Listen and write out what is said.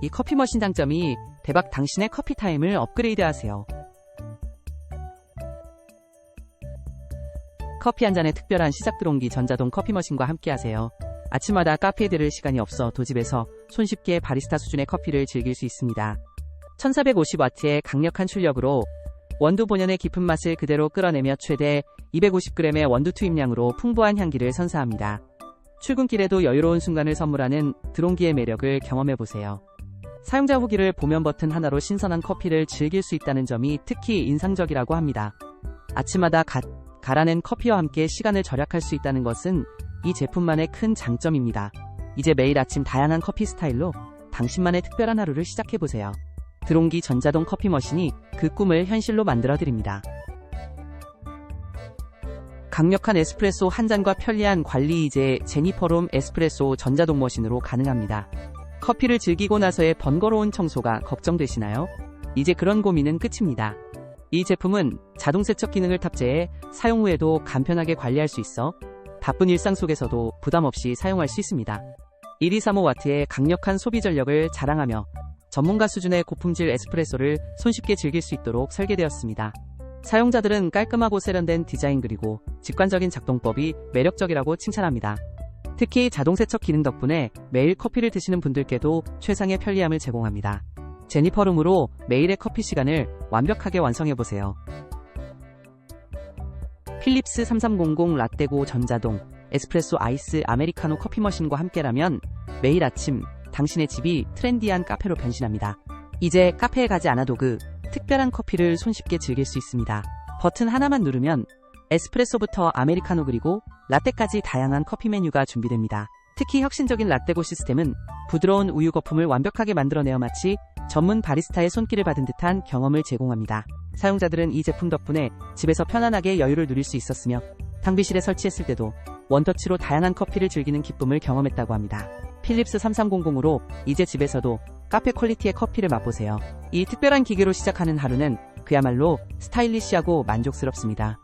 이 커피 머신 장점이 대박 당신의 커피 타임을 업그레이드 하세요. 커피 한 잔의 특별한 시작 들어온기 전자동 커피 머신과 함께 하세요. 아침마다 카페에 들을 시간이 없어 도집에서 손쉽게 바리스타 수준의 커피를 즐길 수 있습니다. 1450W의 강력한 출력으로 원두 본연의 깊은 맛을 그대로 끌어내며 최대 250g의 원두 투입량으로 풍부한 향기를 선사합니다. 출근길에도 여유로운 순간을 선물하는 드론기의 매력을 경험해보세요. 사용자 후기를 보면 버튼 하나로 신선한 커피를 즐길 수 있다는 점이 특히 인상적이라고 합니다. 아침마다 갓 갈아낸 커피와 함께 시간을 절약할 수 있다는 것은 이 제품만의 큰 장점입니다. 이제 매일 아침 다양한 커피 스타일로 당신만의 특별한 하루를 시작해보세요. 드론기 전자동 커피 머신이 그 꿈을 현실로 만들어드립니다. 강력한 에스프레소 한 잔과 편리한 관리 이제 제니퍼롬 에스프레소 전자동 머신으로 가능합니다. 커피를 즐기고 나서의 번거로운 청소가 걱정되시나요? 이제 그런 고민은 끝입니다. 이 제품은 자동 세척 기능을 탑재해 사용 후에도 간편하게 관리할 수 있어 바쁜 일상 속에서도 부담 없이 사용할 수 있습니다. 1235W의 강력한 소비 전력을 자랑하며 전문가 수준의 고품질 에스프레소를 손쉽게 즐길 수 있도록 설계되었습니다. 사용자들은 깔끔하고 세련된 디자인 그리고 직관적인 작동법이 매력적이라고 칭찬합니다. 특히 자동 세척 기능 덕분에 매일 커피를 드시는 분들께도 최상의 편리함을 제공합니다. 제니퍼룸으로 매일의 커피 시간을 완벽하게 완성해보세요. 필립스 3300 라떼고 전자동 에스프레소 아이스 아메리카노 커피 머신과 함께라면 매일 아침 당신의 집이 트렌디한 카페로 변신합니다. 이제 카페에 가지 않아도 그 특별한 커피를 손쉽게 즐길 수 있습니다. 버튼 하나만 누르면 에스프레소부터 아메리카노 그리고 라떼까지 다양한 커피 메뉴가 준비됩니다. 특히 혁신적인 라떼고 시스템은 부드러운 우유 거품을 완벽하게 만들어내어 마치 전문 바리스타의 손길을 받은 듯한 경험을 제공합니다. 사용자들은 이 제품 덕분에 집에서 편안하게 여유를 누릴 수 있었으며 탕비실에 설치했을 때도 원터치로 다양한 커피를 즐기는 기쁨을 경험했다고 합니다. 필립스 3300으로 이제 집에서도 카페 퀄리티의 커피를 맛보세요. 이 특별한 기계로 시작하는 하루는 그야말로 스타일리시하고 만족스럽습니다.